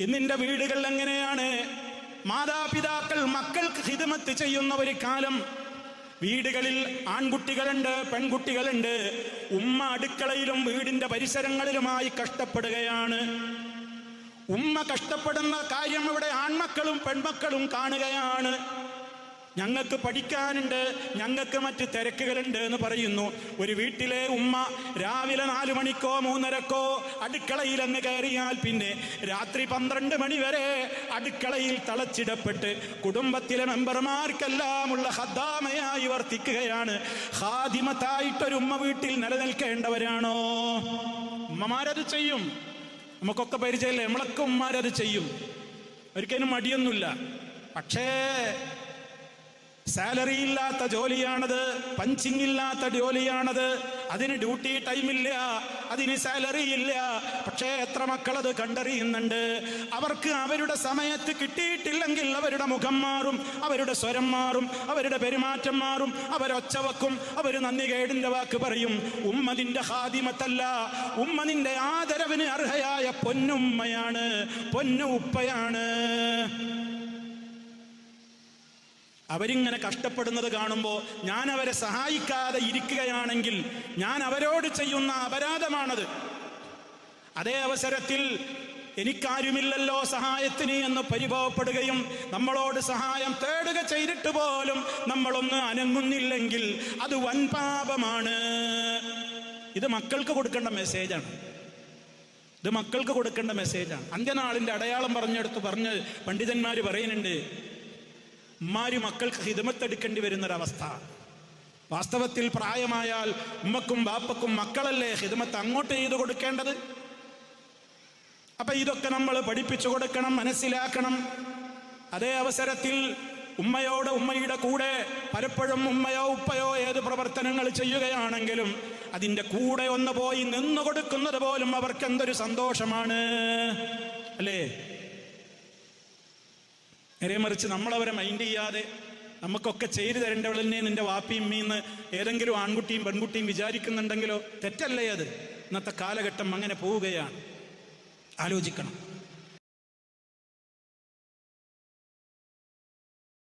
ഇന്നിന്റെ വീടുകൾ എങ്ങനെയാണ്? മാതാപിതാക്കൾ മക്കൾക്ക് ഹിതമത്ത് ചെയ്യുന്ന ഒരു കാലം. വീടുകളിൽ ആൺകുട്ടികളുണ്ട് പെൺകുട്ടികളുണ്ട്. ഉമ്മ അടുക്കളയിലും വീടിന്റെ പരിസരങ്ങളിലുമായി കഷ്ടപ്പെടുകയാണ്. ഉമ്മ കഷ്ടപ്പെടുന്ന കാര്യം ഇവിടെ ആൺമക്കളും പെൺമക്കളും കാണുകയാണ്. ഞങ്ങൾക്ക് പഠിക്കാനുണ്ട് ഞങ്ങൾക്ക് മറ്റ് തിരക്കുകളുണ്ട് എന്ന് പറയുന്നു. ഒരു വീട്ടിലെ ഉമ്മ രാവിലെ നാലു മണിക്കോ മൂന്നരക്കോ അടുക്കളയിൽ അങ്ങ് കയറിയാൽ പിന്നെ രാത്രി പന്ത്രണ്ട് മണി വരെ അടുക്കളയിൽ തളച്ചിടപ്പെട്ട് കുടുംബത്തിലെ മെമ്പർമാർക്കെല്ലാം ഉള്ള ഹദ്ദാമയായി വർത്തിക്കുകയാണ്. ഹാദിമത്തായിട്ടൊരു ഉമ്മ വീട്ടിൽ നിലനിൽക്കേണ്ടവരാണോ? ഉമ്മമാരത് ചെയ്യും. നമുക്കൊക്കെ പരിചയമില്ല? നമ്മളൊക്കെ ഉമ്മമാരത് ചെയ്യും. ഒരിക്കലും മടിയൊന്നുമില്ല. പക്ഷേ സാലറി ഇല്ലാത്ത ജോലിയാണത് പഞ്ചിങ് ഇല്ലാത്ത ജോലിയാണത് അതിന് ഡ്യൂട്ടി ടൈമില്ല അതിന് സാലറി ഇല്ല പക്ഷേ എത്ര മക്കൾ അത് കണ്ടറിയുന്നുണ്ട്. അവർക്ക് അവരുടെ സമയത്ത് കിട്ടിയിട്ടില്ലെങ്കിൽ അവരുടെ മുഖം മാറും അവരുടെ സ്വരം മാറും അവരുടെ പെരുമാറ്റം മാറും അവരൊച്ച വെക്കും അവർ നന്ദി കേടിന്റെ വാക്ക് പറയും. ഉമ്മതിന്റെ ഹാദിമത്തല്ല ഉമ്മതിന്റെ ആദരവിന് അർഹയായ പൊന്നുമ്മയാണ് പൊന്നു ഉപ്പയാണ് അവരിങ്ങനെ കഷ്ടപ്പെടുന്നത് കാണുമ്പോൾ ഞാൻ അവരെ സഹായിക്കാതെ ഇരിക്കുകയാണെങ്കിൽ ഞാൻ അവരോട് ചെയ്യുന്ന അപരാധമാണത്. അതേ അവസരത്തിൽ എനിക്കാരുമില്ലല്ലോ സഹായത്തിന് എന്ന് പരിഭവപ്പെടുകയും നമ്മളോട് സഹായം തേടുക ചെയ്തിട്ട് പോലും നമ്മളൊന്ന് അനങ്ങുന്നില്ലെങ്കിൽ അത് വൻപാപമാണ് ഇത് മക്കൾക്ക് കൊടുക്കേണ്ട മെസ്സേജാണ്. ഇത് മക്കൾക്ക് കൊടുക്കേണ്ട മെസ്സേജാണ്. അന്ത്യനാളിന്റെ അടയാളം പറഞ്ഞെടുത്ത് പറഞ്ഞ് പണ്ഡിതന്മാർ പറയുന്നുണ്ട് ഉമ്മാര് മക്കൾക്ക് ഹിതമത്തെടുക്കേണ്ടി വരുന്നൊരവസ്ഥ. വാസ്തവത്തിൽ പ്രായമായാൽ ഉമ്മക്കും ബാപ്പക്കും മക്കളല്ലേ ഹിതമത്ത് അങ്ങോട്ട് ചെയ്തു കൊടുക്കേണ്ടത്? അപ്പൊ ഇതൊക്കെ നമ്മൾ പഠിപ്പിച്ചു കൊടുക്കണം മനസ്സിലാക്കണം. അതേ അവസരത്തിൽ ഉമ്മയോട് ഉമ്മയുടെ കൂടെ പലപ്പോഴും ഉമ്മയോ ഉപ്പയോ ഏത് പ്രവർത്തനങ്ങൾ ചെയ്യുകയാണെങ്കിലും അതിന്റെ കൂടെ ഒന്ന് പോയി നിന്നു കൊടുക്കുന്നത് പോലും അവർക്ക് എന്തൊരു സന്തോഷമാണ്? അല്ലേ? നേരെ മറിച്ച് നമ്മളവരെ മൈൻഡ് ചെയ്യാതെ നമുക്കൊക്കെ ചെയ്തു തരേണ്ടവളെന്നെ നിന്റെ വാപ്പിയും മീന്ന് ഏതെങ്കിലും ആൺകുട്ടിയും പെൺകുട്ടിയും വിചാരിക്കുന്നുണ്ടെങ്കിലോ തെറ്റല്ലേ അത്? ഇന്നത്തെ കാലഘട്ടം അങ്ങനെ പോവുകയാണ്. ആലോചിക്കണം.